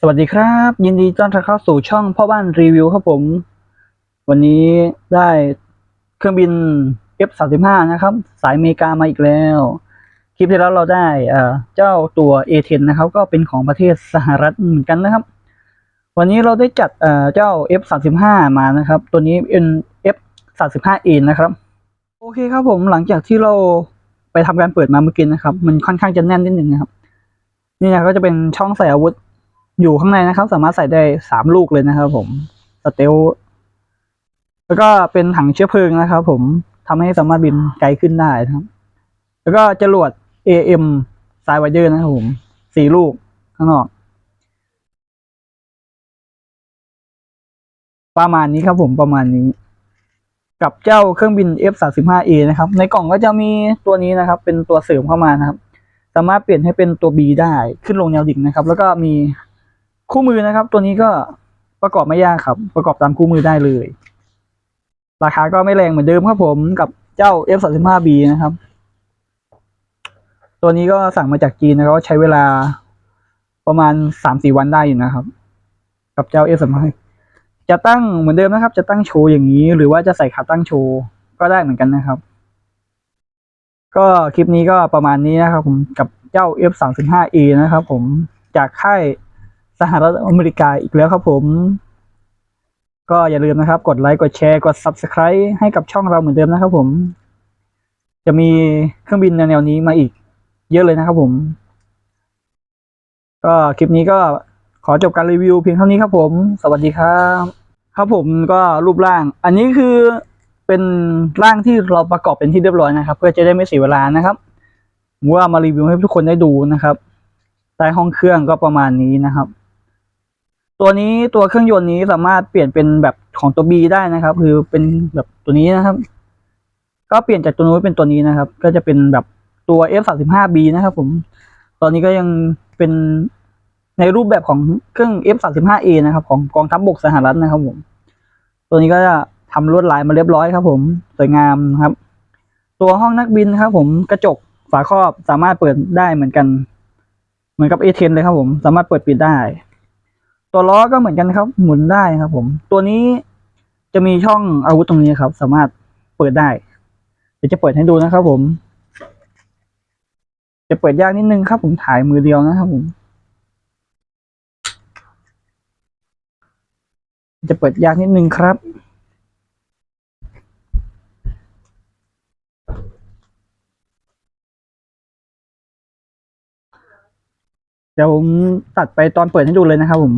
สวัสดีครับ ยินดีต้อนรับเข้าสู่ช่องพ่อบ้านรีวิวครับผม วันนี้ได้เครื่องบิน F35 นะครับ สายอเมริกามาอีกแล้ว คลิปที่แล้วเราได้เจ้าตัว A10 นะครับ ก็เป็นของประเทศสหรัฐเหมือนกันนะครับ วันนี้เราได้จัดเอ่อเจ้า F35 มานะครับ ตัวนี้เป็น F35A นะครับ โอเคครับผมหลังจากที่เราไปทำการเปิดมาเมื่อกี้นะครับ มันค่อนข้างจะแน่นนิดหนึ่งนะครับ นี่นะก็จะเป็นช่องใส่อาวุธ อยู่ข้างในนะครับ สามารถใส่ได้สามลูกเลยนะครับ ผมสเตลแล้วก็เป็นถังเชื้อเพลิงนะครับ ผมทำให้สามารถบินไกลขึ้นได้นะครับ แล้วก็จรวด AM สายไวเดอร์นะครับผมสี่ลูกข้างนอก ประมาณนี้ครับผมประมาณนี้ กับเจ้าเครื่องบิน F35A นะครับ ในกล่องก็จะมีตัวนี้นะครับ เป็นตัวเสริมเข้ามานะครับ สามารถเปลี่ยนให้เป็นตัว B ได้ขึ้นลงแนวดิ่งนะครับ แล้วก็มี คู่มือนะครับ ตัวนี้ก็ประกอบไม่ยากครับ ประกอบตามคู่มือได้เลย ราคาก็ไม่แรงเหมือนเดิมครับผมกับเจ้า F35B นะครับ ตัวนี้ก็สั่งมาจากจีนนะครับใช้เวลาประมาณสามสี่วันได้อยู่นะครับ กับเจ้า F35 จะตั้งเหมือนเดิมนะครับ จะตั้งโชว์อย่างนี้ หรือว่าจะใส่ขาตั้งโชว์ก็ได้เหมือนกันนะครับ ก็คลิปนี้ก็ประมาณนี้นะครับ ผมกับเจ้า F35A นะครับ ผมจากค่าย สหรัฐอเมริกาอีกแล้วครับผม ก็อย่าลืมนะครับ กดไลค์กดแชร์กด Subscribe ให้กับช่องเราเหมือนเดิมนะครับผม จะมีเครื่องบินแนวนี้มาอีก เยอะเลยนะครับผม ก็คลิปนี้ก็ขอจบการรีวิวเพียงเท่านี้ครับผม สวัสดีครับ ครับผมก็รูปร่าง อันนี้คือเป็นร่างที่เราประกอบเป็นที่เรียบร้อยนะครับ เพื่อจะได้ไม่เสียเวลานะครับว่ามารีวิวให้ทุกคนได้ดูนะครับใต้ห้องเครื่องก็ประมาณนี้นะครับ ตัวนี้ตัวเครื่องยนต์นี้สามารถเปลี่ยนเป็นแบบของตัว B ได้นะครับ คือเป็นแบบตัวนี้นะครับ ก็เปลี่ยนจากตัวนู้นเป็นตัวนี้นะครับ ก็จะเป็นแบบตัว F35B นะครับ ผม ตอนนี้ก็ยังเป็นในรูปแบบของเครื่อง F35A นะครับ ของกองทัพบบกสหรัฐนะครับ ผม ตัวนี้ก็จะทำลวดลายมาเรียบร้อยครับ ผมสวยงามครับ ตัวห้องนักบินครับ ผมกระจกฝาครอบสามารถเปิดได้เหมือนกัน เหมือนกับ A10 เลยครับ ผมสามารถเปิดปิดได้ ตัวล้อก็เหมือนกันครับ หมุนได้ครับ ผม ตัวนี้จะมีช่องอาวุธตรงนี้ครับ สามารถเปิดได้ เดี๋ยวจะเปิดให้ดูนะครับ ผม จะเปิดยากนิดนึงครับ ผมถ่ายมือเดียวนะครับ ผม จะเปิดยากนิดนึงครับเดี๋ยวผมตัดไปตอนเปิดให้ดูเลยนะครับผม